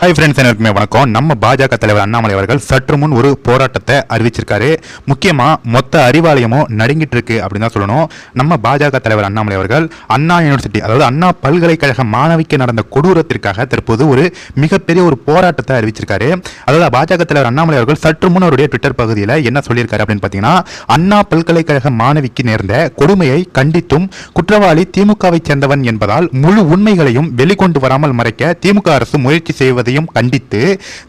Hi friends எல்லாருக்குமே வணக்கம். நம்ம பாஜக தலைவர் அண்ணாமலை அவர்கள் சற்று முன் ஒரு போராட்டத்தை அறிவிச்சிருக்காரு. முக்கியமாக மொத்த அறிவாலயமும் நடுங்கிட்டு இருக்கு அப்படின்னு தான் சொல்லணும். நம்ம பாஜக தலைவர் அண்ணாமலை அவர்கள் அண்ணா யூனிவர்சிட்டி அதாவது அண்ணா பல்கலைக்கழக மாணவிக்கு நடந்த கொடூரத்திற்காக தற்போது ஒரு மிகப்பெரிய ஒரு போராட்டத்தை அறிவிச்சிருக்காரு. அதாவது பாஜக தலைவர் அண்ணாமலை அவர்கள் சற்று முன் அவருடைய ட்விட்டர் பகுதியில் என்ன சொல்லியிருக்காரு அப்படின்னு பார்த்தீங்கன்னா அண்ணா பல்கலைக்கழக மாணவிக்கு நேர்ந்த கொடுமையை கண்டித்தும் குற்றவாளி திமுகவை சேர்ந்தவன் என்பதால் முழு உண்மைகளையும் வெளிக்கொண்டு வராமல் மறைக்க திமுக அரசு முயற்சி செய்வது செய்வதையும் கண்டித்து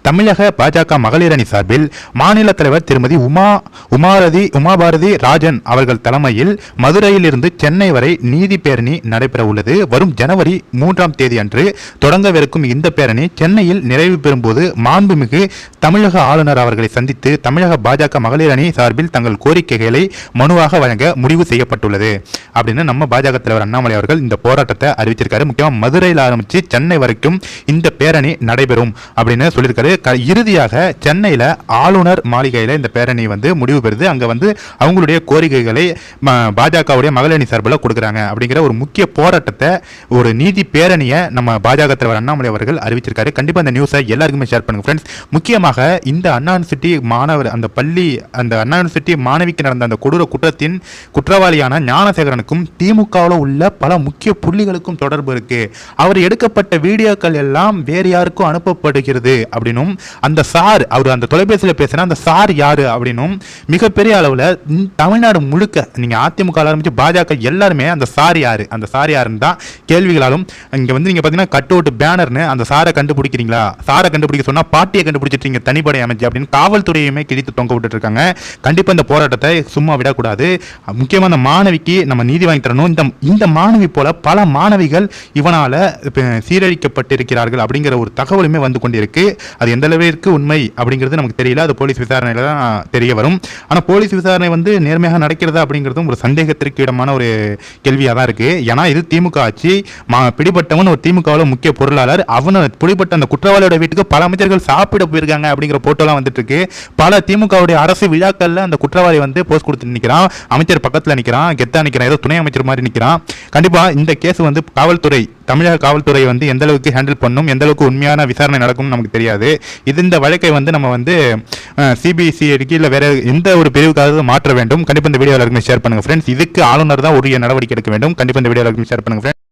தமிழக பாஜக மகளிர் அணி சார்பில் மாநில தலைவர் திருமதி உமா உமாரதி உமாபாரதி ராஜன் அவர்கள் தலைமையில் மதுரையிலிருந்து சென்னை வரை நீதி பேரணி நடைபெற உள்ளது. வரும் ஜனவரி மூன்றாம் தேதி அன்று தொடங்கவிருக்கும் இந்த பேரணி சென்னையில் நிறைவு பெறும்போது மாண்புமிகு தமிழக ஆளுநர் அவர்களை சந்தித்து தமிழக பாஜக மகளிர் அணி சார்பில் தங்கள் கோரிக்கைகளை மனுவாக வழங்க முடிவு செய்யப்பட்டுள்ளது. அப்படின்னு நம்ம பாஜக தலைவர் அண்ணாமலை அவர்கள் இந்த போராட்டத்தை அறிவிச்சிருக்காரு. முக்கியமாக மதுரையில் ஆரம்பித்து சென்னை வரைக்கும் இந்த பேரணி நடைபெறும் அப்படின்னு சொல்லியிருக்காரு. இறுதியாக சென்னையில் ஆளுநர் மாளிகையில் இந்த பேரணி வந்து முடிவு பெறுது. அங்கே வந்து அவங்களுடைய கோரிக்கைகளை பாஜகவுடைய மகளிர் சார்பில் கொடுக்குறாங்க அப்படிங்கிற ஒரு முக்கிய போராட்டத்தை ஒரு நீதி பேரணியை நம்ம பாஜக தலைவர் அண்ணாமலை அவர்கள் அறிவிச்சிருக்காரு. கண்டிப்பாக அந்த நியூஸை எல்லாருக்குமே ஷேர் பண்ணுங்க ஃப்ரெண்ட்ஸ் முக்கியமாக இந்த அண்ணா யூனிவர்சிட்டி மாணவர் அந்த பள்ளி அந்த அண்ணா யூனிவர்சிட்டி மாணவிக்கு நடந்த அந்த கொடூர குற்றத்தின் குற்றவாளியான ஞானசேகரனுக்கும் திமுகவில் உள்ள பல முக்கிய புள்ளிகளுக்கும் தொடர்பு இருக்கு. அவர் எடுக்கப்பட்ட வீடியோக்கள் எல்லாம் வேறு யாருக்கும் அனுப்பப்படுகிறது அப்படின்னும் அந்த சார் அவர் அந்த தொலைபேசியில் பேசினா அந்த சார் யாரு அப்படின்னும் மிகப்பெரிய அளவில் தமிழ்நாடு முழுக்க நீங்கள் அதிமுக ஆரம்பித்து பாஜக எல்லாருமே அந்த சார் யாரு அந்த சார் யாருன்னு தான் கேள்விகளாலும் இங்கே வந்து நீங்கள் பார்த்தீங்கன்னா கட் அவுட் பேனர்னு அந்த சாரை கண்டுபிடிக்கிறீங்களா? சாரை கண்டுபிடிக்க சொன்னால் பாட்டியை கண்டுபிடிச்சிட்டீங்க தனிப்படை அமைச்சு அப்படின்னு காவல்துறையுமே கிழித்து தொங்க விட்டுட்டு இருக்காங்க கண்டிப்பாக இந்த போராட்டத்தை சும்மா விடக்கூடாது. முக்கியமாக அந்த மாணவிக்கு நம்ம நீதி வாங்கி தரணும். இந்த இந்த மாணவி போல பல மாணவிகள் இவனால சீரழிக்கப்பட்டிருக்கிறார்கள் அப்படிங்கிற ஒரு தகவல் தகவலுமே வந்து கொண்டிருக்கு. அது எந்த அளவிற்கு உண்மை அப்படிங்கிறது நமக்கு தெரியல. அது போலீஸ் விசாரணையில தான் தெரிய வரும். ஆனால் போலீஸ் விசாரணை வந்து நேர்மையாக நடக்கிறதா அப்படிங்கிறதும் ஒரு சந்தேகத்திற்கு இடமான ஒரு கேள்வியாக தான் இருக்கு. ஏன்னா இது திமுக ஆட்சி. மா பிடிபட்டவன் ஒரு திமுகவில் முக்கிய பொருளாளர். அவனை பிடிபட்ட அந்த குற்றவாளியோட வீட்டுக்கு பல அமைச்சர்கள் சாப்பிட போயிருக்காங்க அப்படிங்கிற போட்டோலாம் வந்துட்டு இருக்கு. பல திமுகவுடைய அரசு விழாக்கள்ல அந்த குற்றவாளி வந்து போஸ்ட் கொடுத்து நிற்கிறான் அமைச்சர் பக்கத்தில் நிற்கிறான் கெத்தா நிற்கிறான் ஏதோ துணை அமைச்சர் மாதிரி நிற்கிறான் கண்டிப்பாக இந்த கேஸ் வந்து காவல்துறை தமிழக காவல்துறை வந்து எந்த அளவுக்கு ஹேண்டில் பண்ணும் எந்த அளவுக்கு உண்மையான விசாரணை நடக்கும்னு நமக்கு தெரியாது. இது இந்த வழக்கை வந்து நம்ம வந்து சிபிசிஐடிக்கு இல்லை வேற எந்த ஒரு பிரிவுக்காக மாற்ற வேண்டும். கண்டிப்பாக இந்த வீடியோ எல்லாருக்குமே ஷேர் பண்ணுங்க ஃப்ரெண்ட்ஸ் இதுக்கு ஆளுநர் தான் உரிய நடவடிக்கை எடுக்க வேண்டும். கண்டிப்பாக இந்த வீடியோ எல்லாருக்குமே ஷேர் பண்ணுங்க ஃப்ரெண்ட்ஸ்